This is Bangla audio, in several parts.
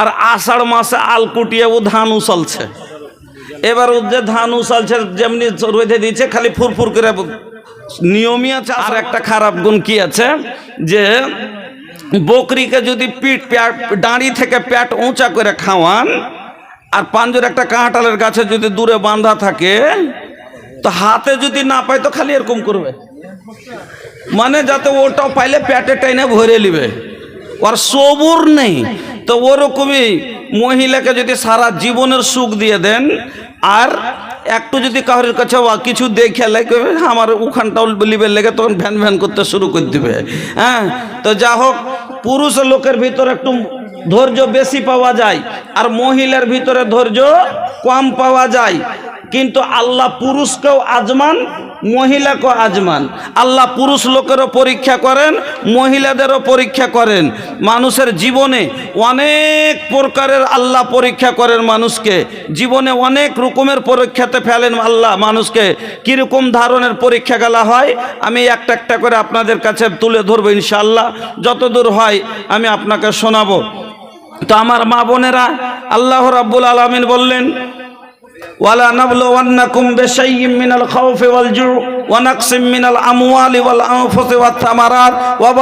আর আষাঢ় মাসে আল কুটিয়ে ও ধান উছলছে। এবার ও যে ধান উছলছে, যেমনি রোদে দিচ্ছে, খালি ফুরফুর করে নিয়মই আছে। আর একটা খারাপ গুণ কি আছে? যে বকরিকে যদি পিঠ দাঁড়ি থেকে প্যাট উঁচা করে খাওয়ান, আর পাঞ্জর একটা কাঁটালের গাছে যদি দূরে বাঁধা থাকে, তো হাতে যদি না পায়, তো খালি এরকম করবে। মানে যাতে ওটাও পাইলে প্যাটে টাইনে ভরে নিবে। ওর সবুর নেই। তো ওরকমই মহিলাকে যদি সারা জীবনের সুখ দিয়ে দেন, আর একটু যদি কারোর কাছে কিছু দেখে লাগে, আমার উখানটাও লিবের লেগে, তখন ভ্যান ভ্যান করতে শুরু করে দিবে। হ্যাঁ তো যা হোক, পুরুষ লোকের ভিতরে একটু ধৈর্য বেশি পাওয়া যায়, আর মহিলার ভিতরে ধৈর্য কম পাওয়া যায়। কিন্তু আল্লাহ পুরুষকেও আজমান মহিলাকেও আজমান। আল্লাহ পুরুষ লোকেরও পরীক্ষা করেন, মহিলাদেরও পরীক্ষা করেন। মানুষের জীবনে অনেক প্রকারের আল্লাহ পরীক্ষা করেন মানুষকে। জীবনে অনেক রকমের পরীক্ষাতে ফেলেন আল্লাহ মানুষকে। কীরকম ধরনের পরীক্ষা গেলা হয়, আমি একটা একটা করে আপনাদের কাছে তুলে ধরবো ইনশাল্লাহ যতদূর হয় আমি আপনাকে শোনাবো। তো আমার মা বোনেরা, আল্লাহ রাব্বুল আলমিন বললেন ওয়ালা নাবলুওয়ান্নাকুম বিশাইয়্যিম মিনাল খাউফি ওয়াল জু' ওয়া নাকসিম মিনাল আমওয়ালি ওয়াল আনফুসি ওয়াত থামারাত ওয়া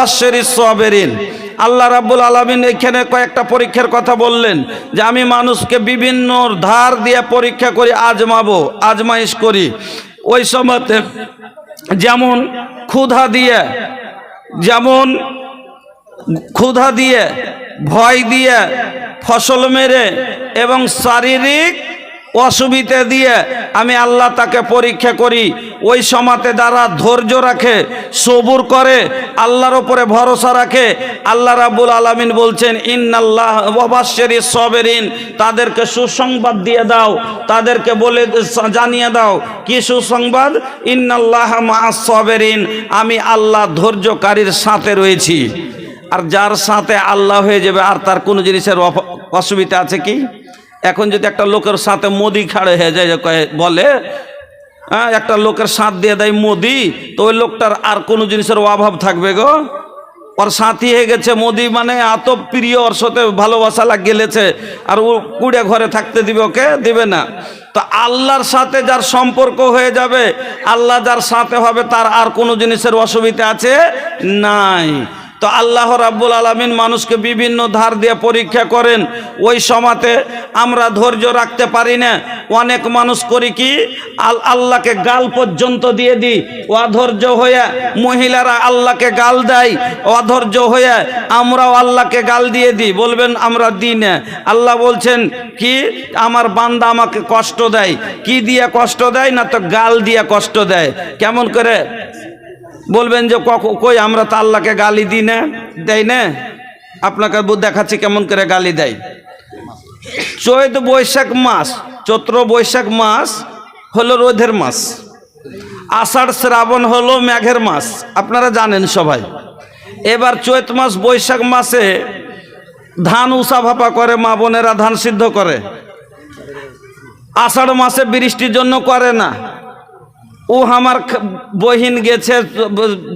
আল্লাহ রাব্বুল আলামিন এখানে কয়েকটা পরীক্ষার কথা বললেন যে আমি মানুষকে বিভিন্ন ধার দিয়ে পরীক্ষা করি, আজমাবো, আজমাইশ করি। ওই সময়তে যেমন ক্ষুধা দিয়ে, যেমন ক্ষুধা দিয়ে, ভয় দিয়ে ফসল মেরে এবং শারীরিক অসুবিধে দিয়ে আমি আল্লাহ তাকে পরীক্ষা করি। ওই সমাতে দ্বারা ধৈর্য রাখে, সবুর করে, আল্লাহর ওপরে ভরসা রাখে, আল্লাহ রাবুল আলমিন বলছেন, ইন্নাল্লাহ ওবাশ্বরী সবেরিন। তাদেরকে সুসংবাদ দিয়ে দাও, তাদেরকে বলে জানিয়ে দাও, কি সুসংবাদ? ইন্নাল্লাহ মা সবেরিন। আমি আল্লাহ ধৈর্যকারীর সাথে রয়েছি। আর যার সাথে আল্লাহ হয়ে যাবে, আর তার কোনো জিনিসের অসুবিধা আছে কি? এখন যদি একটা লোকের সাথে মোদি খাড়ে হয়ে যায় বলে হ্যাঁ একটা লোকের সাথ দিয়ে দেয় মোদি, তো ওই লোকটার আর কোনো জিনিসের অভাব থাকবে গো? ওর সাথী হয়ে গেছে মোদি মানে এত প্রিয়, ওর সাথে ভালোবাসা লাগ গেলেছে, আর ও কুড়ে ঘরে থাকতে দিবে ওকে? দিবে না। তো আল্লাহর সাথে যার সম্পর্ক হয়ে যাবে, আল্লাহ যার সাথে হবে, তার আর কোনো জিনিসের অসুবিধা আছে? নাই। তো আল্লাহ রাব্বুল আলমিন মানুষকে বিভিন্ন ধার দিয়ে পরীক্ষা করেন। ওই সমাতে আমরা ধৈর্য রাখতে পারি না। অনেক মানুষ করি কি, আল আল্লাহকে গাল পর্যন্ত দিয়ে দিই। অধৈর্য হয়ে মহিলারা আল্লাহকে গাল দেয়। অধৈর্য হয়ে আমরাও আল্লাহকে গাল দিয়ে দিই। বলবেন, আমরা দিই না। আল্লাহ বলছেন, কি, আমার বান্দা আমাকে কষ্ট দেয়। কি দিয়ে কষ্ট দেয় না তো গাল দিয়ে কষ্ট দেয়? কেমন করে? বলবেন যে কক- কই আমরা তো আল্লাহকে গালি দিই না দেয় না? আপনাকে দেখাচ্ছি কেমন করে গালি দেয়। চৈত বৈশাখ মাস, চৈত্র বৈশাখ মাস হলো রোধের মাস। আষাঢ় শ্রাবণ হলো মেঘের মাস। আপনারা জানেন সবাই। এবার চৈত মাস বৈশাখ মাসে ধান উষা ভাপা করে, মা বোনেরা ধান সিদ্ধ করে। আষাঢ় মাসে বৃষ্টির জন্য করে না। ও আমার বহিন গেছে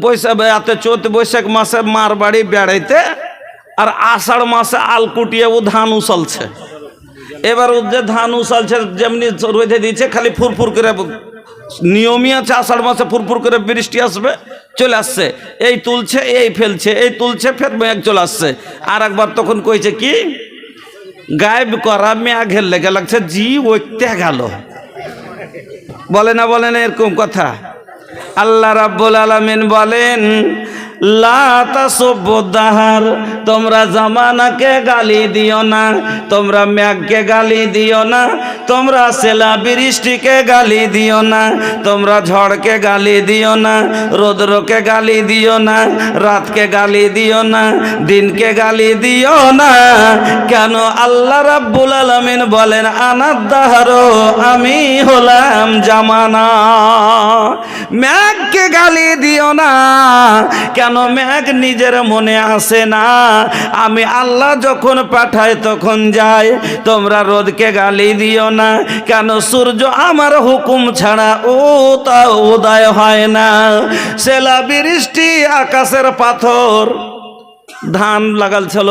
বৈশাখ চৈত বৈশাখ মাসে মার বাড়ি বেড়াইতে, আর আষাঢ় মাসে আল কুটিয়ে ও ধান উছলছে। এবার ও যে ধান উছলছে, যেমনি রোদে দিচ্ছে খালি ফুরফুর করে নিয়মই আছে, আষাঢ় মাসে ফুরফুর করে বৃষ্টি আসবে, চলে আসছে। এই তুলছে, এই ফেলছে, এই তুলছে, ফের মেঘ চলে আসছে। আর একবার তখন কইছে কি, গায়েব করা মেঘের লেগে লাগছে, জি ওইতে গেল। বলে না বলে না এরকম কথা? আল্লাহ রাব্বুল আলমিন বলেন লাতাসুবুদ্দাহার তোমরা জামানাকে গালি দিও না, তোমরা মেঘকে গালি দিও না, তোমরা সেলা বৃষ্টিকে গালি দিও না, তোমরা ঝড়কে গালি দিও না, রৌদ্রকে গালি দিও না, রাতকে গালি দিও না, দিনকে গালি দিও না। কেন আল্লাহ রাব্বুল আলামিন বলেন আনাদ্দাহারো আমি হলাম জামানা। ম্যাগকে গালি দিও না। কেন ম্যাগ নিজের মনে আসে না? আমি আল্লাহ যখন পাঠাই তখন যাই, তোমরা রোদকে গালি দিও না। কেন সূর্য আমার হুকুম ছাড়া ও তা উদয় হয় না? সেলা বৃষ্টি আকাশের পাথর, ধান লাগাল ছিল